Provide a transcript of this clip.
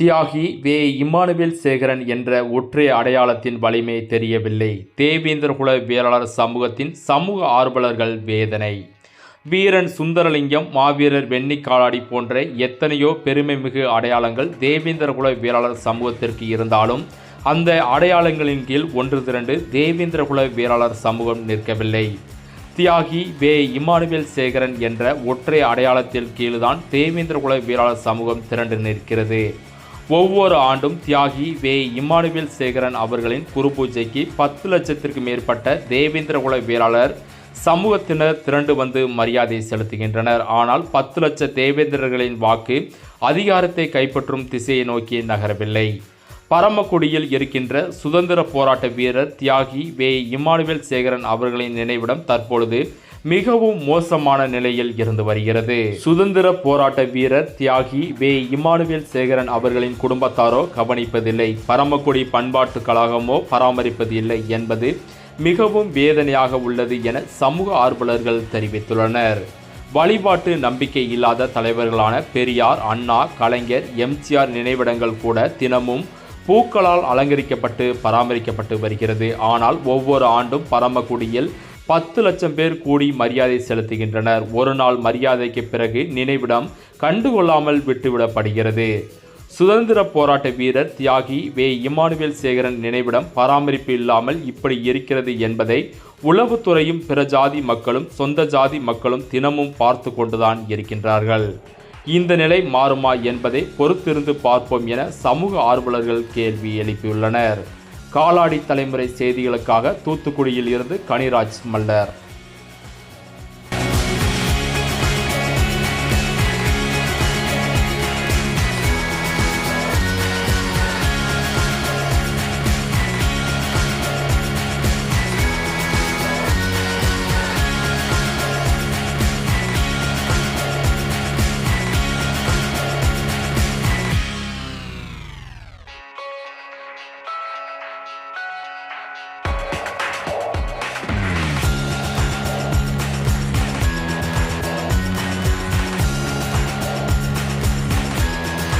தியாகி வே இம்மானுவேல் சேகரன் என்ற ஒற்றை அடையாளத்தின் வலிமை தெரியவில்லை. தேவேந்திரகுல வேளாளர் சமூகத்தின் சமூக ஆர்வலர்கள் வேதனை. வீரன் சுந்தரலிங்கம் மாவீரர் வெண்ணி காலாடி போன்ற எத்தனையோ பெருமைமிகு அடையாளங்கள் தேவேந்திரகுல வேளாளர் சமூகத்திற்கு இருந்தாலும் அந்த அடையாளங்களின் கீழ் ஒன்று திரண்டு தேவேந்திரகுல வேளாளர் சமூகம் நிற்கவில்லை. தியாகி வே இம்மானுவேல் சேகரன் என்ற ஒற்றை அடையாளத்தில் கீழ்தான் தேவேந்திரகுல வீராளர் சமூகம் திரண்டு நிற்கிறது. ஒவ்வொரு ஆண்டும் தியாகி வே இம்மானுவேல் சேகரன் அவர்களின் குரு பூஜைக்கு பத்து லட்சத்திற்கு மேற்பட்ட தேவேந்திரகுல வீராளர் சமூகத்தினர் திரண்டு வந்து மரியாதை செலுத்துகின்றனர். ஆனால் பத்து லட்ச தேவேந்திரர்களின் வாக்கு அதிகாரத்தை கைப்பற்றும் திசையை நோக்கி நகரவில்லை. பரமக்குடியில் இருக்கின்ற சுதந்திர போராட்ட வீரர் தியாகி வே இம்மானுவேல் சேகரன் அவர்களின் நினைவிடம் தற்பொழுது மிகவும் மோசமான நிலையில் இருந்து வருகிறது. சுதந்திர போராட்ட வீரர் தியாகி வே. இம்மானுவேல் சேகரன் அவர்களின் குடும்பத்தாரோ கவனிப்பதில்லை. பரமக்குடி பண்பாட்டு கழகமோ பராமரிப்பது இல்லை என்பது மிகவும் வேதனையாக உள்ளது என சமூக ஆர்வலர்கள் தெரிவித்துள்ளனர். வழிபாட்டு நம்பிக்கை இல்லாத தலைவர்களான பெரியார் அண்ணா கலைஞர் எம்ஜிஆர் நினைவிடங்கள் கூட தினமும் பூக்களால் அலங்கரிக்கப்பட்டு பராமரிக்கப்பட்டு வருகிறது. ஆனால் ஒவ்வொரு ஆண்டும் பரமக்குடியில் பத்து லட்சம் பேர் கூடி மரியாதை செலுத்துகின்றனர். ஒரு நாள் மரியாதைக்கு பிறகு நினைவிடம் கண்டுகொள்ளாமல் விட்டுவிடப்படுகிறது. சுதந்திர போராட்ட வீரர் தியாகி வே. இம்மானுவேல் சேகரன் நினைவிடம் பராமரிப்பு இல்லாமல் இப்படி இருக்கிறது என்பதை உளவுத்துறையும் பிற ஜாதி மக்களும் சொந்த ஜாதி மக்களும் தினமும் பார்த்து கொண்டுதான் இருக்கின்றார்கள். இந்த நிலை மாறுமா என்பதை பொறுத்திருந்து பார்ப்போம் என சமூக ஆர்வலர்கள் கேள்வி எழுப்பியுள்ளனர். காலாடி தலைமுறை செய்திகளுக்காக தூத்துக்குடியில் இருந்து கனிராஜ் மல்லர்